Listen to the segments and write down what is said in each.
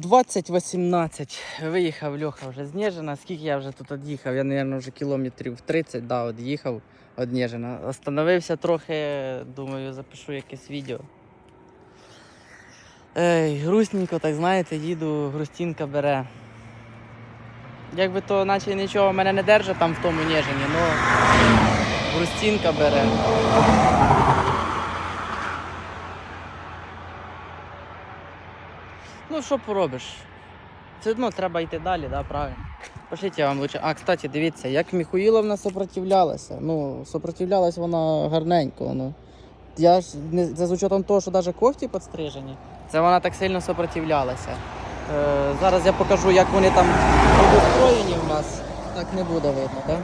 2018 виїхав Льоха вже з Нежина. Скільки я вже тут від'їхав? Я, мабуть, вже кілометрів 30 да, від'їхав від Нежина. Остановився трохи, думаю, запишу якесь відео. Ей, грустненько, так знаєте, їду, грустинка бере. Якби то наче нічого мене не держить там в тому Нежині, але грустинка бере. Ну, що поробиш? Все одно треба йти далі, да, правильно. Пошліть я вам лучше. А, кстати, дивіться, як Міхуїловна сопротивлялася. Ну, сопротивлялась вона гарненько. Ну. Я ж не за з учетом того, що навіть кофті підстрижені, це вона так сильно сопротивлялася. Е, зараз я покажу, як вони там обустроєні в нас. Так не буде видно, так?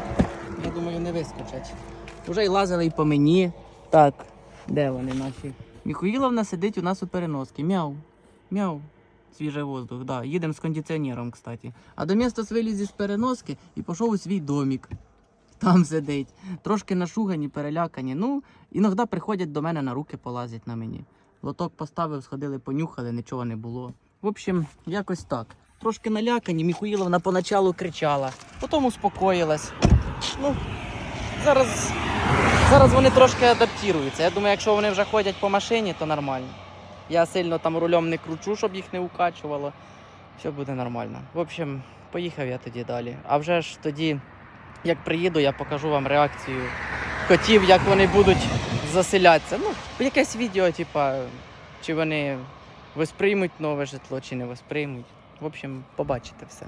Я думаю, не вискочать. Уже й лазили і по мені. Так, де вони наші? Міхуїловна сидить у нас у переноски. Мяу. Мяу. Свіжий воздух, да. Їдемо з кондиціонером, кстати. А до міста виліз із переноски і пішов у свій домик. Там сидить. Трошки нашугані, перелякані. Ну, іноді приходять до мене на руки полазять на мені. Лоток поставив, сходили, понюхали, нічого не було. В общем, якось так. Трошки налякані, Міхуїловна поначалу кричала, потім успокоїлась. Ну, зараз, зараз вони трошки адаптуються. Я думаю, якщо вони вже ходять по машині, то нормально. Я сильно там рулем не кручу, щоб їх не укачувало. Все буде нормально. В общем, поїхав я тоді далі. А вже ж тоді, як приїду, я покажу вам реакцію котів, як вони будуть заселятися. Ну, якесь відео, типа, чи вони восприймуть нове житло, чи не восприймуть. В общем, побачите все.